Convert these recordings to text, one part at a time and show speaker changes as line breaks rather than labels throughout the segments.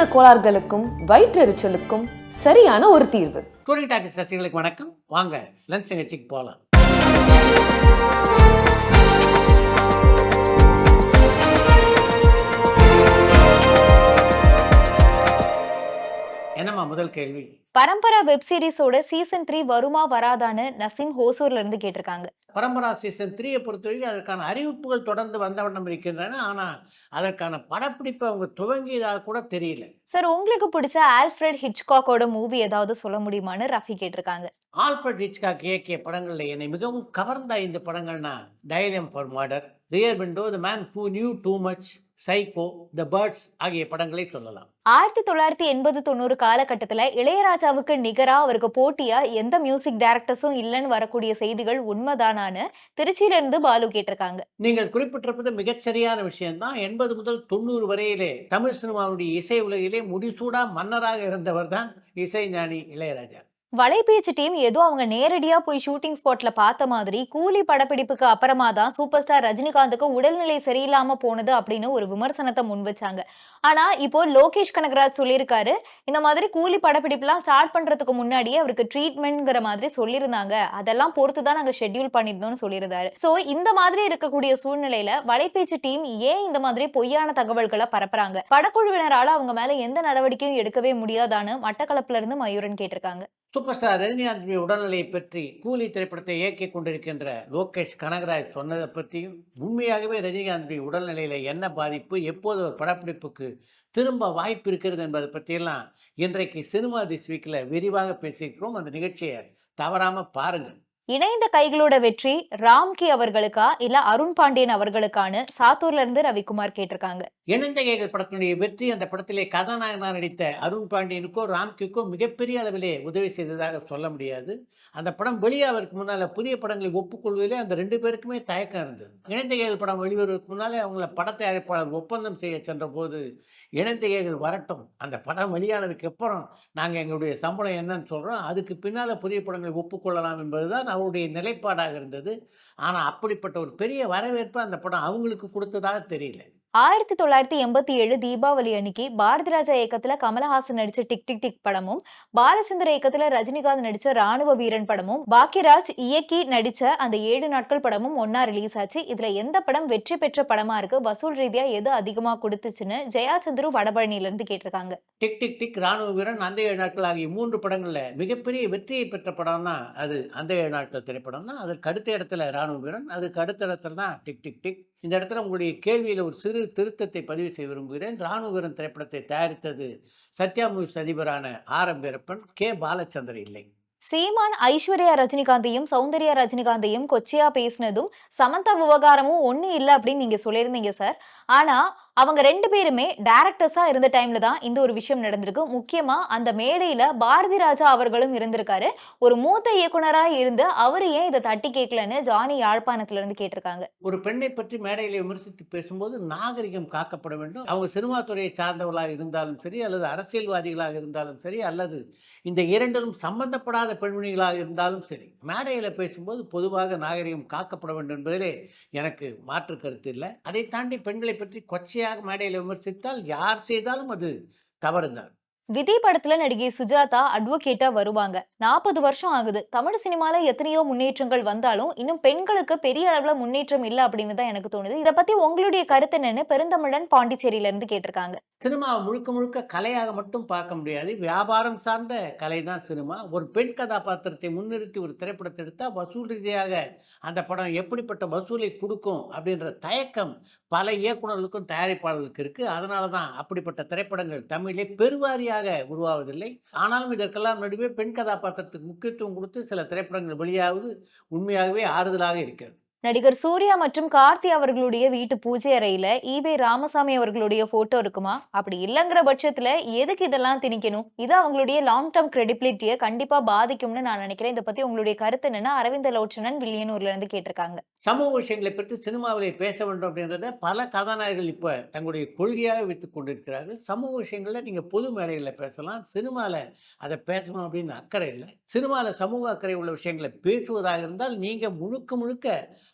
செரிமான கோளாறுகளுக்கும் வயிற்றெரிச்சலுக்கும் சரியான ஒரு தீர்வு.
டூரி டாக்கிஸ் ரசிகர்களுக்கு வணக்கம். வாங்க லஞ்ச் நிகழ்ச்சிக்கு போகலாம். என்னம்மா முதல் கேள்வி?
பரம்பரா வெப் சீரிஸோட சீசன் த்ரீ வருமா வராதான்னு நசீம் ஹோசூர்ல இருந்து கேட்டிருக்காங்க.
பரம்பரா சீசன் த்ரீயை பொறுத்தவரைக்கும் அதற்கான அறிவிப்புகள் தொடர்ந்து வந்த வண்ணம் இருக்கின்றன. ஆனால் அதற்கான படப்பிடிப்பை அவங்க துவங்கியதாக கூட தெரியல.
சார் உங்களுக்கு பிடிச்ச ஆல்ஃபிரட் ஹிச்காக்கோட மூவி ஏதாவது சொல்ல முடியுமான்னு ரஃபி கேட்டிருக்காங்க.
ஆல்ஃபர்ட் ஹிச்காக் இயக்கிய படங்களில் என்னை மிகவும் கவர்ந்த ஐந்து படங்கள்னா dial M for murder rear window the man who knew too much psycho the birds ஆகிய படங்களை சொல்லலாம்.
ஆயிரத்தி தொள்ளாயிரத்தி எண்பது தொண்ணூறு காலகட்டத்துல இளையராஜாவுக்கு நிகரா அவருக்கு போட்டியா எந்த மியூசிக் டைரக்டர்ஸும் இல்லைன்னு வரக்கூடிய செய்திகள் உண்மைதானான்னு திருச்சியில இருந்து பாலு கேட்டிருக்காங்க.
நீங்கள் குறிப்பிட்டிருப்பது மிகச்சரியான விஷயம்தான். எண்பது முதல் தொண்ணூறு வரையிலே தமிழ் சினிமாவுடைய இசை உலகிலே முடிசூடா மன்னராக இருந்தவர் தான் இசைஞானி இளையராஜா.
வலைபேச்சு டீம் ஏதோ அவங்க நேரடியா போய் ஷூட்டிங் ஸ்பாட்ல பார்த்த மாதிரி கூலி படப்பிடிப்புக்கு அப்புறமா தான் சூப்பர் ஸ்டார் ரஜினிகாந்துக்கு உடல்நிலை சரியில்லாம போனது அப்படின்னு ஒரு விமர்சனத்தை முன் வச்சாங்க. ஆனா இப்போ லோகேஷ் கனகராஜ் சொல்லியிருக்காரு இந்த மாதிரி கூலி படப்பிடிப்புலாம் ஸ்டார்ட் பண்றதுக்கு முன்னாடியே அவருக்கு ட்ரீட்மெண்ட்ங்கிற மாதிரி சொல்லியிருந்தாங்க. அதெல்லாம் பொறுத்து தான் நாங்க ஷெட்யூல் பண்ணிருந்தோம்னு சொல்லியிருந்தாரு. சோ இந்த மாதிரி இருக்கக்கூடிய சூழ்நிலையில வலைபேச்சு டீம் ஏன் இந்த மாதிரி பொய்யான தகவல்களை பரப்புறாங்க? படக்குழுவினரால அவங்க மேல எந்த நடவடிக்கையும் எடுக்கவே முடியாதான்னு மட்டக்களப்புல இருந்து மயூரன் கேட்டிருக்காங்க.
சூப்பர் ஸ்டார் ரஜினிகாந்த் உடல்நிலையை பற்றி கூலி திரைப்படத்தை இயக்கி கொண்டிருக்கின்ற லோகேஷ் கனகராஜ் சொன்னதை பற்றியும் உண்மையாகவே ரஜினிகாந்த் உடல்நிலையில் என்ன பாதிப்பு எப்போது ஒரு படப்பிடிப்புக்கு திரும்ப வாய்ப்பு இருக்கிறது என்பதை பற்றியெல்லாம் இன்றைக்கு சினிமா திஸ் வீக்கில் விரிவாக பேசியிருக்கிறோம். அந்த நிகழ்ச்சியை தவறாமல் பாருங்கள்.
இணைந்த கைகளோட வெற்றி ராம்கி அவர்களுக்கா இல்ல அருண் பாண்டியன் அவர்களுக்கான சாத்தூர்ல இருந்து ரவிக்குமார் கேட்டிருக்காங்க.
இணைந்த கைகள் படத்தினுடைய வெற்றி அந்த படத்திலே கதாநாயகனாக நடித்த அருண் பாண்டியனுக்கோ ராம்கிக்கோ மிகப்பெரிய அளவிலே உதவி செய்ததாக சொல்ல முடியாது. அந்த படம் வெளியாவதற்கு முன்னால் புதிய படங்களை ஒப்புக்கொள்வதிலே அந்த ரெண்டு பேருக்குமே தயக்கம் இருந்தது. இணைந்த படம் வெளிவருவதற்கு முன்னாலே அவங்கள பட தயாரிப்பாளர் ஒப்பந்தம் செய்ய சென்ற போது இணைந்த வரட்டும் அந்த படம் வெளியானதுக்கு அப்புறம் நாங்கள் எங்களுடைய சம்பளம் என்னன்னு சொல்கிறோம் அதுக்கு பின்னால் புதிய படங்களை ஒப்புக்கொள்ளலாம் என்பதுதான் அவருடைய நிலைப்பாடாக இருந்தது. ஆனால் அப்படிப்பட்ட ஒரு பெரிய வரவேற்பு அந்த படம் அவங்களுக்கு கொடுத்ததாக தெரியல.
ஆயிரத்தி தொள்ளாயிரத்தி எண்பத்தி ஏழு தீபாவளி அன்னைக்கு பாரதி ராஜா இயக்கத்துல கமலஹாசன் நடிச்ச டிக் டிக் டிக் படமும் பாலச்சந்திர இயக்கத்துல ரஜினிகாந்த் நடிச்ச ராணுவ வீரன் படமும் பாக்கியராஜ் இயக்கி நடிச்ச அந்த ஏழு நாட்கள் படமும் ஒன்னா ரிலீஸ் ஆச்சு. இதுல எந்த படம் வெற்றி பெற்ற படமா இருக்கு வசூல் ரீதியா எது அதிகமா கொடுத்துச்சுன்னு ஜெயா வடபழனில இருந்து கேட்டிருக்காங்க.
டிக் டிக் டிக் ராணுவ வீரன் அந்த ஏழு நாட்கள் ஆகிய மூன்று படங்களில் மிகப்பெரிய வெற்றியை பெற்ற படம் தான் அது அந்த ஏழு நாட்கள் திரைப்படம் தான் அதுக்கு அடுத்த இடத்துல ராணுவ வீரன் அதுக்கு அடுத்த இடத்துல தான் டிக் டிக் டிக் இந்த இடத்துல உங்களுடைய கேள்வியில் ஒரு சிறு திருத்தத்தை பதிவு செய்ய விரும்புகிறேன். ராணுவீரன் திரைப்படத்தை தயாரித்தது சத்யா மூவிஸ் அதிபரான ஆர் வீரப்பன் கே பாலச்சந்தர் இல்லை.
சீமான் ஐஸ்வர்யா ரஜினிகாந்தையும் சௌந்தர்யா ரஜினிகாந்தையும் கொச்சியா பேசினதும் சமந்தா விவகாரமும் ஒன்றும் இல்லை அப்படின்னு நீங்கள் சொல்லியிருந்தீங்க சார். ஆனால் அவங்க ரெண்டு பேருமே டேரக்டர்ஸா இருந்த டைம்ல தான் இந்த ஒரு விஷயம் நடந்திருக்கு. முக்கியமா அந்த மேடையில பாரதி ராஜா அவர்களும் இருந்திருக்காரு. ஒரு மூத்த இயக்குனரா இருந்து அவரு ஏன் இதை தட்டி கேட்கலன்னு ஜானி யாழ்ப்பாணத்துல இருந்து கேட்டிருக்காங்க.
ஒரு பெண்ணை பற்றி மேடையில் விமர்சித்து பேசும்போது நாகரிகம் காக்கப்பட வேண்டும். அவங்க சினிமா துறையை சார்ந்தவர்களாக இருந்தாலும் சரி அல்லது அரசியல்வாதிகளாக இருந்தாலும் சரி அல்லது இந்த இரண்டிலும் சம்பந்தப்படாத பெண்மணிகளாக இருந்தாலும் சரி மேடையில் பேசும்போது பொதுவாக நாகரிகம் காக்கப்பட வேண்டும் என்பதிலே எனக்கு மாற்று கருத்து இல்லை. அதை தாண்டி பெண்களை பற்றி கொச்சையாக மேடையில் விமர்சித்தால் யார் செய்தாலும் அது தவறுதான்.
விதி படத்துல நடிகை சுஜாதா அட்வொகேட்டா வருவாங்க. நாற்பது வருஷம் ஆகுது. தமிழ் சினிமால எத்தனையோ முன்னேற்றங்கள் வந்தாலும் இன்னும் பெண்களுக்கு பெரிய அளவுல முன்னேற்றம் இல்லை அப்படின்னு தான் எனக்கு தோணுது. இதை பத்தி உங்களுடைய கருத்து என்னன்னு பெருந்தமிழன் பாண்டிச்சேரியில இருந்து கேட்டிருக்காங்க.
சினிமா முழுக்க முழுக்க கலையாக மட்டும் பார்க்க முடியாது. வியாபாரம் சார்ந்த கலை தான் சினிமா. ஒரு பெண் கதாபாத்திரத்தை முன்னிறுத்தி ஒரு திரைப்படத்தை எடுத்தால் வசூல் ரீதியாக அந்த படம் எப்படிப்பட்ட வசூலை கொடுக்கும் அப்படின்ற தயக்கம் பல இயக்குநர்களுக்கும் தயாரிப்பாளர்களுக்கு இருக்குது அதனால தான் அப்படிப்பட்ட திரைப்படங்கள் தமிழிலே பெருவாரியாக உருவாவதில்லை. ஆனாலும் இதற்கெல்லாம் நடுவே பெண் கதாபாத்திரத்துக்கு முக்கியத்துவம் கொடுத்து சில திரைப்படங்கள் வெளியாவது உண்மையாகவே ஆறுதலாக இருக்கிறது.
நடிகர் சூர்யா மற்றும் கார்த்தி அவர்களுடைய வீட்டு பூஜை அறையில ஈவே ராமசாமி அவர்களுடைய போட்டோ இருக்குமா? அப்படி இல்லைங்கிற பட்சத்துல எதுக்கு இதெல்லாம் திணிக்கணும்? இது அவங்களுடைய லாங் டேர்ம் கிரெடிபிலிட்டியை கண்டிப்பா பாதிக்கும்னு நான் நினைக்கிறேன். இதை பத்தி உங்களுடைய கருத்து என்னன்னா அரவிந்த லோச்சனன் வில்லியனூர்ல இருந்து கேட்டிருக்காங்க.
சமூக விஷயங்களை பற்றி சினிமாவில் பேச வேண்டும் அப்படின்றத பல கதாநாயகர்கள் இப்போ தங்களுடைய கொள்கையாக வைத்து கொண்டிருக்கிறார்கள். சமூக விஷயங்களில் நீங்கள் பொது மேடைகளில் பேசலாம். சினிமாவில் அதை பேசணும் அப்படின்னு அக்கறை இல்லை. சினிமாவில் சமூக அக்கறை உள்ள விஷயங்களை பேசுவதாக இருந்தால் நீங்கள் முழுக்க முழுக்க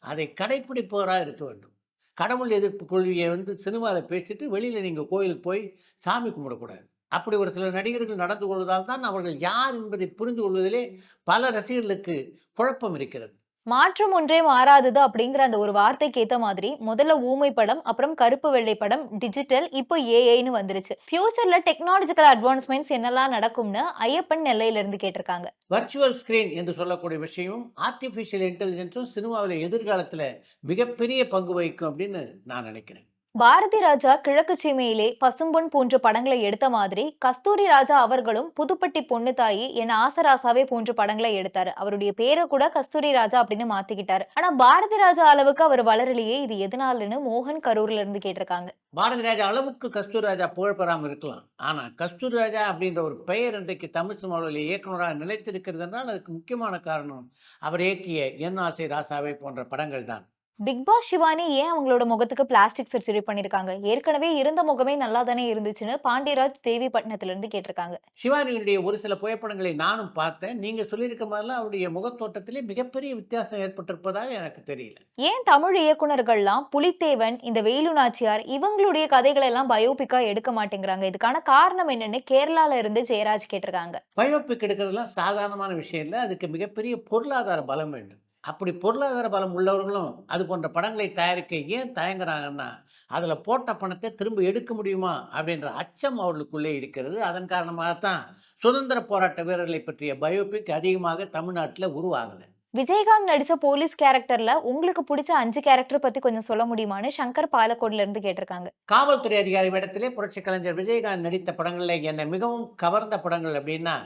அதை கடைப்பிடிப்பவராக இருக்க வேண்டும். கடவுள் எதிர்ப்பு கொள்கையை வந்து சினிமாவில் பேசிட்டு வெளியில் நீங்கள் கோயிலுக்கு போய் சாமி கும்பிடக்கூடாது. அப்படி ஒரு சில நடிகர்கள் நடந்து கொள்வதால் தான் அவர்கள் யார் என்பதை புரிந்து கொள்வதிலே பல ரசிகர்களுக்கு குழப்பம் இருக்கிறது.
மாற்றம் ஒன்றே மாறாதது அப்படிங்கிற அந்த ஒரு வார்த்தைக்கு ஏத்த மாதிரி முதல்ல ஊமை படம் அப்புறம் கருப்பு வெள்ளை படம் டிஜிட்டல் இப்போ ஏஐன்னு வந்துருச்சு. ஃபியூச்சர்ல டெக்னாலஜிக்கல் அட்வான்ஸ்மெண்ட்ஸ் என்னெல்லாம் நடக்கும்னு ஐயப்பன் நெல்லையில இருந்து கேட்டிருக்காங்க.
வர்ச்சுவல் ஸ்கிரீன் என்று சொல்லக்கூடிய விஷயம் ஆர்டிஃபிஷியல் இன்டெலிஜென்ஸும் சினிமாவில் எதிர்காலத்தில் மிகப்பெரிய பங்கு வகிக்கும் அப்படின்னு நான் நினைக்கிறேன்.
பாரதி ராஜா கிழக்கு சீமையிலே பசும்பொன் போன்ற படங்களை எடுத்த மாதிரி கஸ்தூரி ராஜா அவர்களும் புதுப்பட்டி பொண்ணு தாயி என் ஆசராசாவே போன்ற படங்களை எடுத்தாரு. அவருடைய பேரை கூட கஸ்தூரி ராஜா அப்படின்னு மாத்திக்கிட்டாரு. ஆனா பாரதி ராஜா அளவுக்கு அவர் வளரலையே இது எதனாலன்னு மோகன் கரூர்ல இருந்து கேட்டிருக்காங்க.
பாரதி ராஜா அளவுக்கு கஸ்தூரி ராஜா புகழ் பெறாமல் இருக்கலாம். ஆனால் கஸ்தூரி ராஜா அப்படின்ற ஒரு பெயர் இன்றைக்கு தமிழ் சினிமாவில் இயக்குநராக நிலைத்திருக்கிறது அதுக்கு முக்கியமான காரணம் அவர் இயக்கிய என் ஆசை ராசாவை போன்ற படங்கள் தான்
பிக் பாஸ் சிவானி ஏன் அவங்களோட முகத்துக்கு பிளாஸ்டிக் சர்ஜரி பண்ணிருக்காங்க? ஏற்கனவே இருந்த முகமே நல்லா தானே இருந்துச்சுன்னு பாண்டியராஜ் தேவிப்பட்டினத்துல இருந்து கேட்டிருக்காங்க.
சிவானியுடைய ஒரு சில புகைப்படங்களை நானும் பார்த்தேன். நீங்கள் சொல்லியிருக்க மாதிரிலாம் அவருடைய முகத்தோட்டத்திலே மிகப்பெரிய வித்தியாசம் ஏற்பட்டிருப்பதாக எனக்கு தெரியல.
ஏன் தமிழ் இயக்குனர்கள்லாம் புலித்தேவன் இந்த வேலு நாச்சியார் இவங்களுடைய கதைகளை எல்லாம் பயோபிக்கா எடுக்க மாட்டேங்கிறாங்க. இதுக்கான காரணம் என்னன்னு கேரளால இருந்து ஜெயராஜ் கேட்டிருக்காங்க.
பயோபிக் எடுக்கிறதுலாம் சாதாரணமான விஷயம் இல்லை. அதுக்கு மிகப்பெரிய பொருளாதார பலம் வேண்டும். அப்படி பொருளாதார பலம் உள்ளவர்களும் அது போன்ற படங்களை தயாரிக்க ஏன் தயங்குறாங்கன்னா அதில் போட்ட பணத்தை திரும்ப எடுக்க முடியுமா அப்படின்ற அச்சம் அவர்களுக்குள்ளே இருக்கிறது. அதன் காரணமாகத்தான் சுதந்திர போராட்ட வீரர்களை பற்றிய பயோபிக் அதிகமாக தமிழ்நாட்டில் உருவாகலை
விஜயகாந்த் நடிச்ச போலீஸ் கேரக்டர்ல உங்களுக்கு பிடிச்ச அஞ்சு கேரக்டர் பத்தி கொஞ்சம் சொல்ல முடியுமான்னு சங்கர் பாலக்கோட்ல இருந்து கேட்டிருக்காங்க.
காவல்துறை அதிகாரி இடத்திலே புரட்சி கலைஞர் விஜயகாந்த் நடித்த படங்களில் என்னை மிகவும் கவர்ந்த படங்கள் அப்படின்னா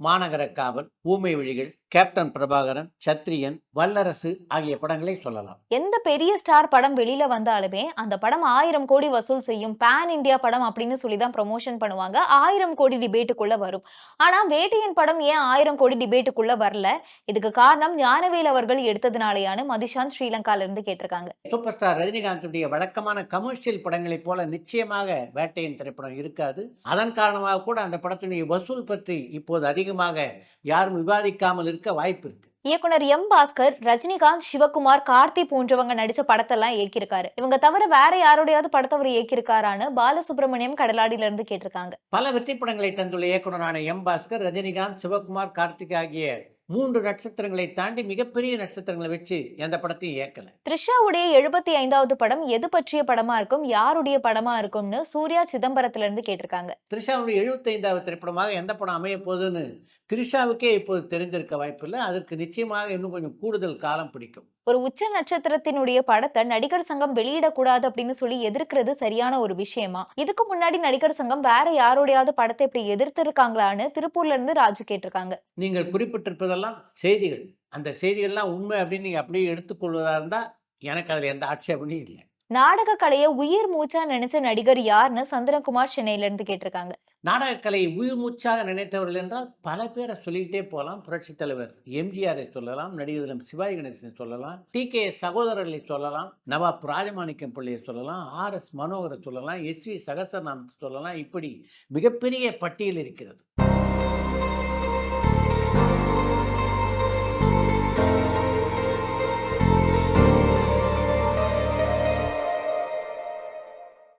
மாநகர காவல் ஊமை விழிகள் கேப்டன் பிரபாகரன் சத்திரியன் வல்லரசு ஆகிய படங்களை சொல்லலாம்.
எந்த பெரிய ஸ்டார் படம் வெளியில வந்தாலுமே அந்த படம் ஆயிரம் கோடி வசூல் செய்யும் பேன் இந்தியா படம் அப்படின்னு சொல்லி தான் ப்ரொமோஷன் பண்ணுவாங்க. ஆயிரம் கோடி டிபேட்டுக்குள்ள வரும். ஆனா வேட்டையன் படம் ஏன் ஆயிரம் கோடி டிபேட்டுக்குள்ள வரல? இதுக்கு காரணம் ஞானவேல் அவர்கள் எடுத்ததுனாலயான்னு மதிஷாந்த் ஸ்ரீலங்கால இருந்து கேட்டிருக்காங்க.
சூப்பர் ஸ்டார் ரஜினிகாந்துடைய வழக்கமான கமர்ஷியல் படங்களைப் போல நிச்சயமாக வேட்டையின் திரைப்படம் இருக்காது. அதன் காரணமாக கூட அந்த படத்தினுடைய வசூல் பற்றி இப்போது அதிகமாக யாரும் விவாதிக்காமல் இருக்க வாய்ப்பு இருக்கு.
இயக்குனர் எம் பாஸ்கர் ரஜினிகாந்த் சிவகுமார் கார்த்தி போன்றவங்க நடிச்ச படத்தெல்லாம் இயக்கியிருக்காரு. இவங்க தவிர வேற யாரோடையாவது படத்தை அவர் இயக்கியிருக்காரான்னு பாலசுப்ரமணியம் கடலாடியில இருந்து கேட்டிருக்காங்க.
பல வெற்றி படங்களை தந்துள்ள இயக்குனரான எம் பாஸ்கர் ரஜினிகாந்த் சிவகுமார் கார்த்திக் ஆகிய மூன்று நட்சத்திரங்களை தாண்டி மிகப்பெரிய நட்சத்திரங்களை வச்சு எந்த படத்தையும் இயக்கல.
த்ரிஷாவுடைய எழுபத்தி ஐந்தாவது படம் எது பற்றிய படமா இருக்கும் யாருடைய படமா இருக்கும்னு சூர்யா சிதம்பரத்துல இருந்து கேட்டிருக்காங்க.
த்ரிஷாவுடைய எழுபத்தைந்தாவது திரைப்படமாக எந்த படம் அமைய போகுதுன்னு த்ரிஷாவுக்கே இப்போது தெரிந்திருக்க வாய்ப்பில்லை. அதற்கு நிச்சயமாக இன்னும் கொஞ்சம் கூடுதல் காலம் பிடிக்கும்.
ஒரு உச்ச நட்சத்திரத்தினுடைய படத்தை நடிகர் சங்கம் வெளியிடக்கூடாது அப்படின்னு சொல்லி எதிர்க்கிறது சரியான ஒரு விஷயமா? இதுக்கு முன்னாடி நடிகர் சங்கம் வேற யாரோடையாவது படத்தை இப்படி எதிர்த்திருக்காங்களான்னு திருப்பூர்ல இருந்து ராஜு கேட்டிருக்காங்க.
நீங்கள் குறிப்பிட்டிருப்பதெல்லாம் செய்திகள். அந்த செய்திகள்லாம் உண்மை அப்படின்னு நீங்கள் அப்படியே எடுத்துக்கொள்வதா இருந்தால் எனக்கு அதில் எந்த ஆட்சேபனையும் இல்லை.
நாடக கலையை உயிர் மூச்சா நினைச்ச நடிகர் யாருன்னு சந்திரகுமார் சென்னையில இருந்து கேட்டிருக்காங்க.
நாடகக்கலை உயிர் மூச்சாக நினைத்தவர்கள் என்றால் பல பேரை சொல்லிக்கிட்டே போகலாம். புரட்சித் தலைவர் எம்ஜிஆரை சொல்லலாம் நடிகர் தினம் சிவாஜி கணேசனை சொல்லலாம் டி கே சகோதரர்களை சொல்லலாம் நவாப் ராஜமாணிக்கம் பிள்ளையை சொல்லலாம் ஆர் எஸ் மனோகரை சொல்லலாம் எஸ் வி சகசரநாமத்தை சொல்லலாம். இப்படி மிகப்பெரிய பட்டியல் இருக்கிறது.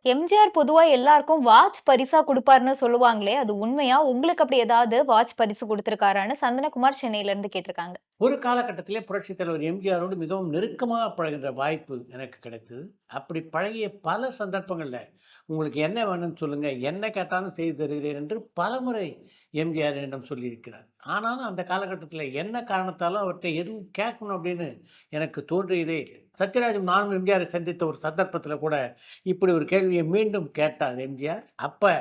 எம்ஜிஆர் பொதுவா எல்லாருக்கும் வாட்ச் பரிசா கொடுப்பாருன்னு சொல்லுவாங்களே அது உண்மையா? உங்களுக்கு அப்படி ஏதாவது வாட்ச் பரிசு கொடுத்துருக்காரான்னு சந்தனகுமார் சென்னையில இருந்து கேட்டிருக்காங்க.
ஒரு காலகட்டத்திலே புரட்சித் தலைவர் எம்ஜிஆரோடு மிகவும் நெருக்கமாக பழகின்ற வாய்ப்பு எனக்கு கிடைத்தது. அப்படி பழகிய பல சந்தர்ப்பங்களில் உங்களுக்கு என்ன வேணும்னு சொல்லுங்கள் என்ன கேட்டாலும் செய்து தருகிறேன் என்று பலமுறை எம்ஜிஆர் என்னிடம் சொல்லியிருக்கிறார். ஆனாலும் அந்த காலகட்டத்தில் என்ன காரணத்தாலும் அவர்கிட்ட எதுவும் கேட்கணும் அப்படின்னு எனக்கு தோன்றியதே இல்லை. சத்யராஜன் நானும் எம்ஜிஆரை சந்தித்த ஒரு சந்தர்ப்பத்தில் கூட இப்படி ஒரு கேள்வியை மீண்டும் கேட்டார் எம்ஜிஆர். அப்போ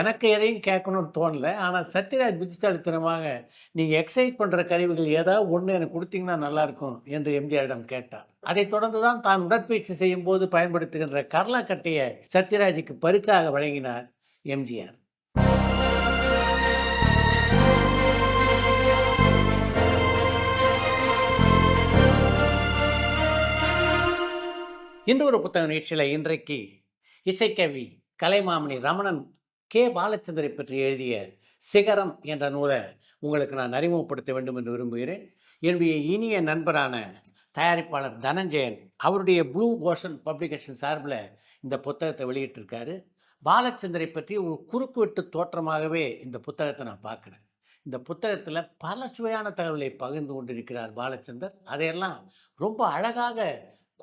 எனக்கு எதையும் கேட்கணும்னு தோணலை. ஆனால் சத்யராஜ் புத்திசாலித்தனமாக நீங்கள் எக்ஸசைஸ் பண்ணுற கருவிகள் ஏதாவது ஒன்று எனக்கு கொடுத்தீங்கன்னா நல்லாயிருக்கும் என்று எம்ஜிஆரிடம் கேட்டார். அதைத் தொடர்ந்து தான் தான் உடற்பயிற்சி செய்யும் போது பயன்படுத்துகின்ற கர்லா கட்டையை சத்யராஜுக்கு பரிசாக வழங்கினார் எம்ஜிஆர். இந்த ஒரு புத்தக நிகழ்ச்சியில் இன்றைக்கு இசைக்கவி கலைமாமணி ரமணன் கே. பாலச்சந்தரை பற்றி எழுதிய சிகரம் என்ற நூலை உங்களுக்கு நான் அறிமுகப்படுத்த வேண்டும் என்று விரும்புகிறேன். என்னுடைய இனிய நண்பரான தயாரிப்பாளர் தனஞ்சயன் அவருடைய ப்ளூ ஓஷன் பப்ளிகேஷன் சார்பில் இந்த புத்தகத்தை வெளியிட்டிருக்காரு. பாலச்சந்தரை பற்றி ஒரு குறுக்குவெட்டு தோற்றமாகவே இந்த புத்தகத்தை நான் பார்க்குறேன். இந்த புத்தகத்தில் பல சுவையான தகவலை பகிர்ந்து கொண்டிருக்கிறார் பாலச்சந்தர். அதையெல்லாம் ரொம்ப அழகாக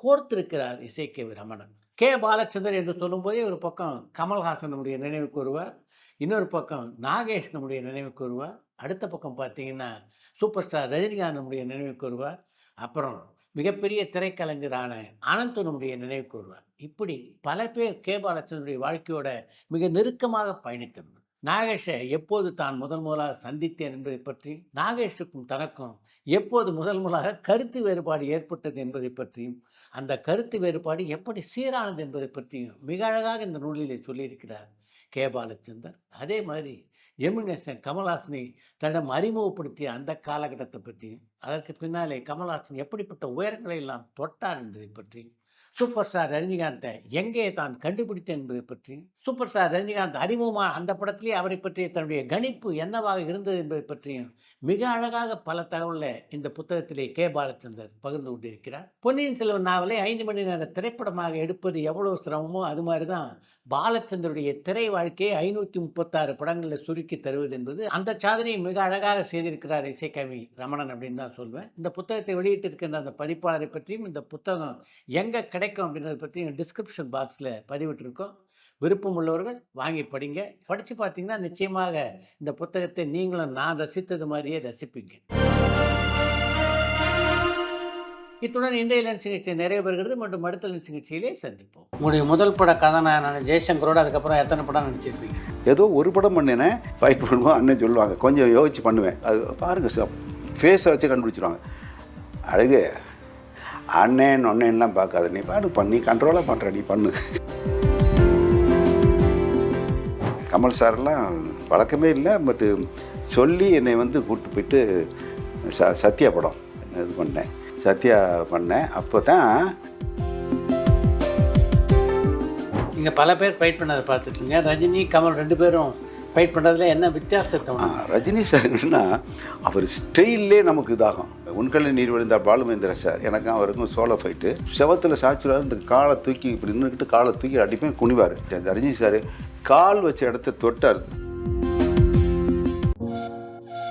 கோர்த்திருக்கிறார் இசைக்கேவி ரமணன். கே. பாலச்சந்தர் என்று சொல்லும்போதே ஒரு பக்கம் கமல்ஹாசன் நம்முடைய நினைவுக்கு வருவார். இன்னொரு பக்கம் நாகேஷ் நம்முடைய நினைவுக்கு அடுத்த பக்கம் பார்த்தீங்கன்னா சூப்பர் ஸ்டார் ரஜினிகாந்த் நம்முடைய நினைவுக்கு வருவார். அப்புறம் மிகப்பெரிய திரைக்கலைஞரான அனந்தனுடைய நினைவு நினைவுக்கு இப்படி பல பேர் கே. பாலச்சந்தருடைய வாழ்க்கையோட மிக நெருக்கமாக பயணித்தனர். நாகேஷை எப்போது தான் முதல் முதலாக சந்தித்தேன் என்பதை பற்றி நாகேஷுக்கும் தனக்கும் எப்போது முதல் முதலாக கருத்து வேறுபாடு ஏற்பட்டது என்பதை பற்றியும் அந்த கருத்து வேறுபாடு எப்படி சீரானது என்பதை பற்றியும் மிக அழகாக இந்த நூலிலே சொல்லியிருக்கிறார். கே. பாலச்சந்தர். அதே மாதிரி ஜெமினேசன் கமல்ஹாசனை தன்னிடம் அறிமுகப்படுத்திய அந்த காலகட்டத்தை பற்றியும் அதற்கு பின்னாலே கமல்ஹாசன் எப்படிப்பட்ட உயரங்களை எல்லாம் தொட்டார் என்பதை பற்றியும் சூப்பர் ஸ்டார் ரஜினிகாந்தை எங்கே தான் கண்டுபிடித்தேன் என்பதை பற்றியும் சூப்பர் ஸ்டார் ரஜினிகாந்த் அறிமுகமாக அந்த படத்திலே அவரை பற்றிய தன்னுடைய கணிப்பு என்னவாக இருந்தது என்பதை பற்றியும் மிக அழகாக பல தகவலை இந்த புத்தகத்திலே கே. பாலச்சந்தர் பகிர்ந்து கொண்டிருக்கிறார். பொன்னியின் செல்வன் நாவலை ஐந்து மணி நேர திரைப்படமாக எடுப்பது எவ்வளவு சிரமமோ அது மாதிரி தான் பாலச்சந்தருடைய திரை வாழ்க்கையை ஐநூற்றி முப்பத்தாறு படங்களில் சுருக்கி தருவது என்பது அந்த சாதனையை மிக அழகாக செய்திருக்கிறார் இசைக்கவி ரமணன் அப்படின்னு தான் சொல்வேன். இந்த புத்தகத்தை வெளியிட்டிருக்கின்ற அந்த பதிப்பாளரை பற்றியும் இந்த புத்தகம் எங்கே கிடைக்கும் அப்படின்றத பற்றியும் டிஸ்கிரிப்ஷன் பாக்ஸில் பதிவிட்டிருக்கோம். விருப்பம் உள்ளவர்கள் வாங்கி படிங்க. படித்து பார்த்தீங்கன்னா நிச்சயமாக இந்த புத்தகத்தை நீங்களும் நான் ரசித்தது மாதிரியே ரசிப்பீங்க. இத்துடன் இன்றைய லென்ஸ் நிகழ்ச்சி நிறைய பெறுகிறது. மற்றும் அடுத்த லென்ஸ் நிகழ்ச்சியிலே சந்திப்போம். உங்களுடைய முதல் பட கதாநாயகனான ஜெய்சங்கரோட அதுக்கப்புறம் எத்தனை படம் நடிச்சிருப்பீங்க?
ஏதோ ஒரு படம் பண்ணினேன் ஃபைட் பண்ணுவோம் அண்ணன் சொல்லுவாங்க. கொஞ்சம் யோசிச்சு பண்ணுவேன். அது பாருங்க சார் ஃபேஸை வச்சு கண்டுபிடிச்சிருவாங்க. அழகு. அண்ணன் ஒன்னேன்லாம் பார்க்காத. நீ பாடு பண்ணி கண்ட்ரோலாக பண்ணுற நீ பண்ணு. கமல் சார்லாம் பழக்கமே இல்லை பட்டு சொல்லி என்னை வந்து கூப்பிட்டு போயிட்டு ச சத்யா படம் இது பண்ணேன். சத்யா பண்ணேன் அப்போ தான்
இங்கே பல பேர் ஃபைட் பண்ணதை பார்த்துருக்கீங்க. ரஜினி கமல் ரெண்டு பேரும் ஃபைட் பண்ணுறதுல என்ன வித்தியாசத்தை?
ரஜினி சார் என்னன்னா அவர் ஸ்டைல்லே நமக்கு இதாகும். உன்கல்ல நீர் விழுந்தார் பாலுமேந்திர சார் எனக்கும் அவருக்கும் சோலோ ஃபைட்டு செவத்தில் சாச்சுவார் இந்த காலை தூக்கி இப்படி நின்றுக்கிட்டு காலை தூக்கி அடிப்பேன் குனிவார். ரஜினி சார் கால் வச்ச இடத்த தொட்டார்.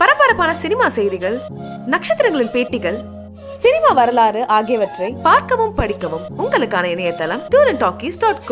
பரபரப்பான சினிமா செய்திகள் நட்சத்திரங்களின் பேட்டிகள் சினிமா வரலாறு ஆகியவற்றை பார்க்கவும் படிக்கவும் உங்களுக்கான இணையதளம் tour and talkies dot co